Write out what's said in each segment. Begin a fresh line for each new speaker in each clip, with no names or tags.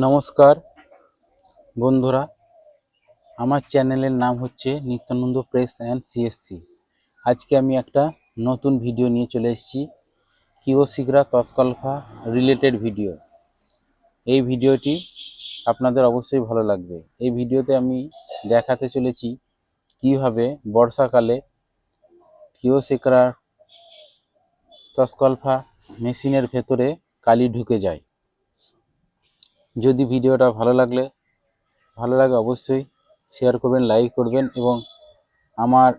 নমস্কার, বন্ধুরা। আমার চ্যানেলের নাম হচ্ছে নিত্যানন্দ প্রেস অ্যান্ড সিএসসি। আজকে আমি একটা নতুন ভিডিও নিয়ে চলে এসেছি কিওসিগ্রা তসকলফা রিলেটেড ভিডিও এই ভিডিওটি আপনাদের অবশ্যই ভালো লাগবে। এই ভিডিওতে আমি দেখাতে চলেছি কীভাবে বর্ষাকালে কিওসিগ্রার তসকলফা মেশিনের ভেতরে কালি ঢুকে যায়। যদি ভিডিওটা ভালো লাগলে, ভালো লাগে অবশ্যই শেয়ার করবেন লাইক করবেন এবং আমার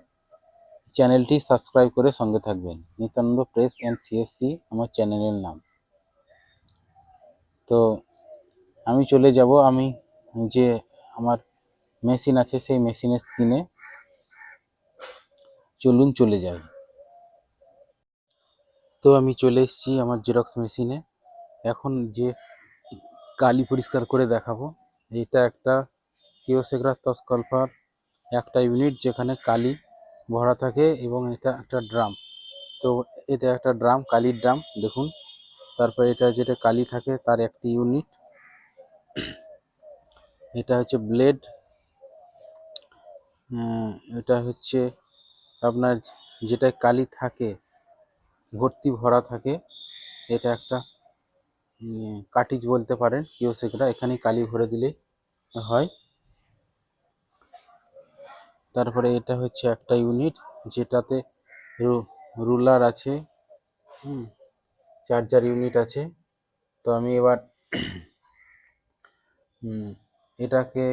চ্যানেলটি সাবস্ক্রাইব করে সঙ্গে থাকবেন। নিত্যানন্দ প্রেস অ্যান্ড সিএসসি আমার চ্যানেলের নাম। তো আমি চলে যাব, আমি যে আমার মেশিন আছে, সেই মেশিনের স্ক্রিনে চলুন চলে যাই। তো আমি চলে এসেছি আমার জেরক্স মেশিনে এখন যে কালি পরিষ্কার করে দেখাবো। এটা একটা কিওসেগ্রাস তসকল্পার একটা ইউনিট যেখানে কালি ভরা থাকে এবং এটা একটা ড্রাম তো এটা একটা ড্রাম কালির ড্রাম দেখুন। তারপর এটা যেটা কালি থাকে তার একটি ইউনিট এটা হচ্ছে ব্লেড এটা হচ্ছে আপনার যেটায় কালি থাকে, ভর্তি ভরা থাকে, এটা একটা কাটিজ বলতে পারেন কিওসেকরা এখানে কালি ভরে দিলে হয়। তারপরে এটা হচ্ছে একটা ইউনিট যেটাতে রুলার আছে চার্জার ইউনিট আছে। তো আমি এবার এটাকে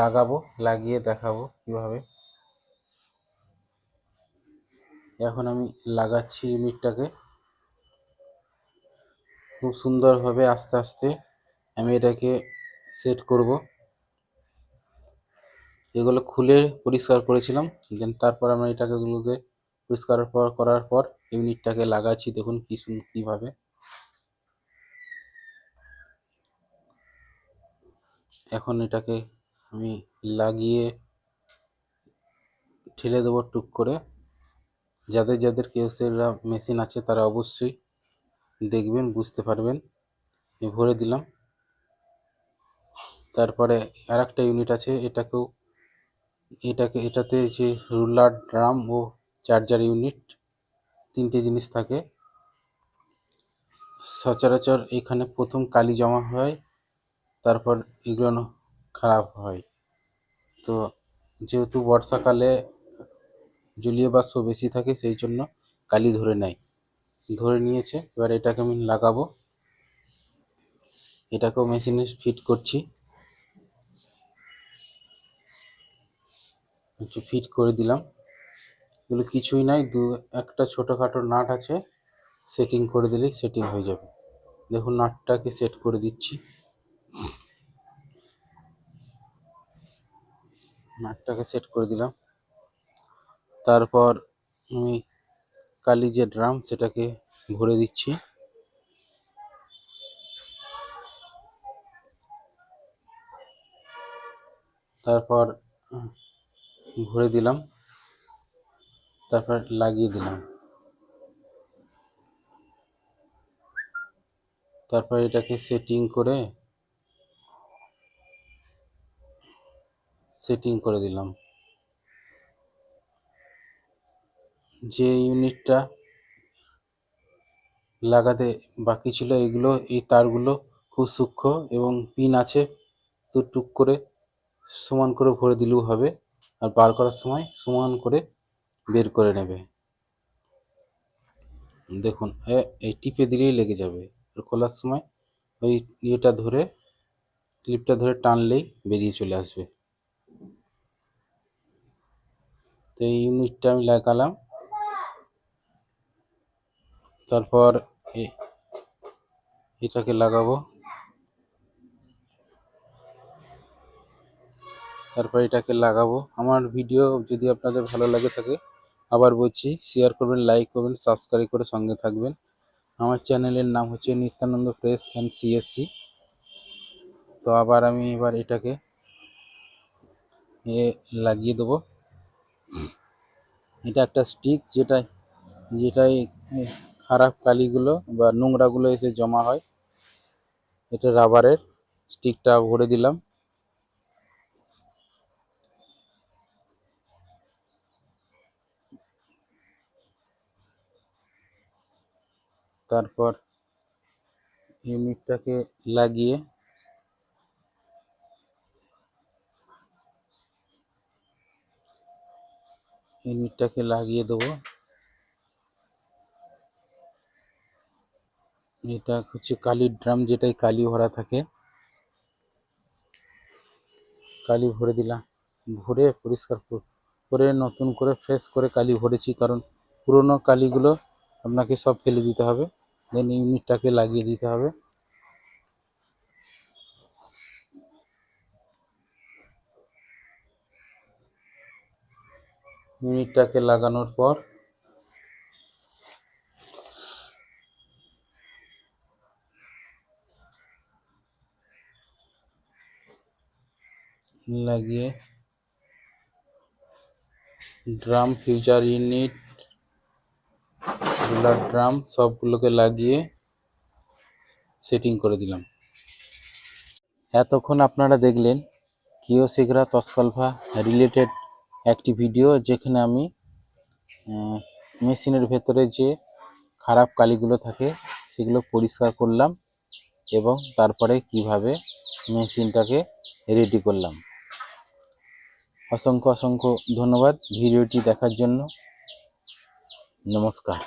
লাগাবো, লাগিয়ে দেখাবো কীভাবে। এখন আমি লাগাচ্ছি ইউনিটটাকে খুব সুন্দরভাবে আস্তে আস্তে আমি এটাকে সেট করব। এগুলো খুলে পরিষ্কার করেছিলাম দেন তারপর আমরা এটাকে এগুলোকে পরিষ্কার পর করার পর ইউনিটটাকে লাগাচ্ছি, দেখুন কি কীভাবে। এখন এটাকে আমি লাগিয়ে ঠেলে দেবো টুক করে। যাদের যাদের কেউসেরা মেশিন আছে তারা অবশ্যই দেখবেন, বুঝতে পারবেন। ভরে দিলাম। তারপরে আর একটা ইউনিট আছে, এটাকেও, এটাকে, এটাতে যে রুলার ড্রাম ও চার্জার ইউনিট তিনটে জিনিস থাকে। সচরাচর এখানে প্রথম কালি জমা হয়, তারপর এগুলো খারাপ হয়। তো যেহেতু বর্ষাকালে জলীয় বাষ্প বেশি থাকে, সেই জন্য কালি ধরে নেয়। ধরে নিয়েছে, এবার এটাকে আমি লাগাবো। এটাকেও মেশিনে ফিট করছি। একটু ফিট করে দিলাম। এগুলো কিছুই নাই, দু একটা ছোটোখাটো নাট আছে সেটিং করে দিলেই সেটিং হয়ে যাবে। দেখুন, নাটটাকে সেট করে দিচ্ছি। নাটটাকে সেট করে দিলাম। তারপর আমি কালি যে ড্রাম, সেটাকে ভরে দিচ্ছি। তারপর, ভরে দিলাম। তারপর লাগিয়ে দিলাম। তারপর এটাকে সেটিং করে সেটিং করে দিলাম। যে ইউনিটটা লাগাতে বাকি ছিল, এগুলো, এই তারগুলো খুব সূক্ষ্ম এবং পিন আছে। তো টুক করে সমান করে ভরে দিলেও হবে আর বার করার সময় সমান করে বের করে নেবে। দেখুন এই টিপে দিলেই লেগে যাবে। আর খোলার সময় ওই ইয়েটা ধরে, ক্লিপটা ধরে টানলেই বেরিয়ে চলে আসবে। তো এই ইউনিটটা আমি লাগালাম। তারপর এটাকে লাগাবো। তারপর এটাকে লাগাবো। আমার ভিডিও যদি আপনাদের ভালো লাগে থাকে আবার বলছি শেয়ার করবেন লাইক করবেন সাবস্ক্রাইব করে সঙ্গে থাকবেন। আমার চ্যানেলের নাম হচ্ছে নিত্যানন্দ প্রেস অ্যান্ড সিএসসি তো আবার আমি এবার এটাকে এ লাগিয়ে দেবো। এটা একটা স্টিক যেটা যেটাই এ, খারাপ কালিগুলো বা নোংরাগুলো এসে জমা হয়। এটা রাবারের স্টিকটা ভরে দিলাম। তারপর ইউনিটটাকে লাগিয়ে ইউনিটটাকে লাগিয়ে দেবো। এটা হচ্ছে কালির ড্রাম যেটাই কালি ভরা থাকে। কালি ভরে দিলাম। ভরে পরিষ্কার করে নতুন করে ফ্রেশ করে কালি ভরেছি কারণ পুরনো কালিগুলো আপনাকে সব ফেলে দিতে হবে। দেন ইউনিটটাকে লাগিয়ে দিতে হবে। ইউনিটটাকে লাগানোর পর লাগিয়ে drum future unit, ruler drum সবগুলোকে লাগিয়ে সেটিং করে দিলাম। এতক্ষণ আপনারা দেখলেন কিওসিগরা তসকলফা রিলেটেড একটি ভিডিও যেখানে আমি মেশিনের ভেতরে যে খারাপ কালিগুলো থাকে সেগুলো পরিষ্কার করলাম এবং তারপরে কীভাবে মেশিনটাকে রেডি করলাম। অসংখ্য অসংখ্য ধন্যবাদ ভিডিওটি দেখার জন্য। নমস্কার।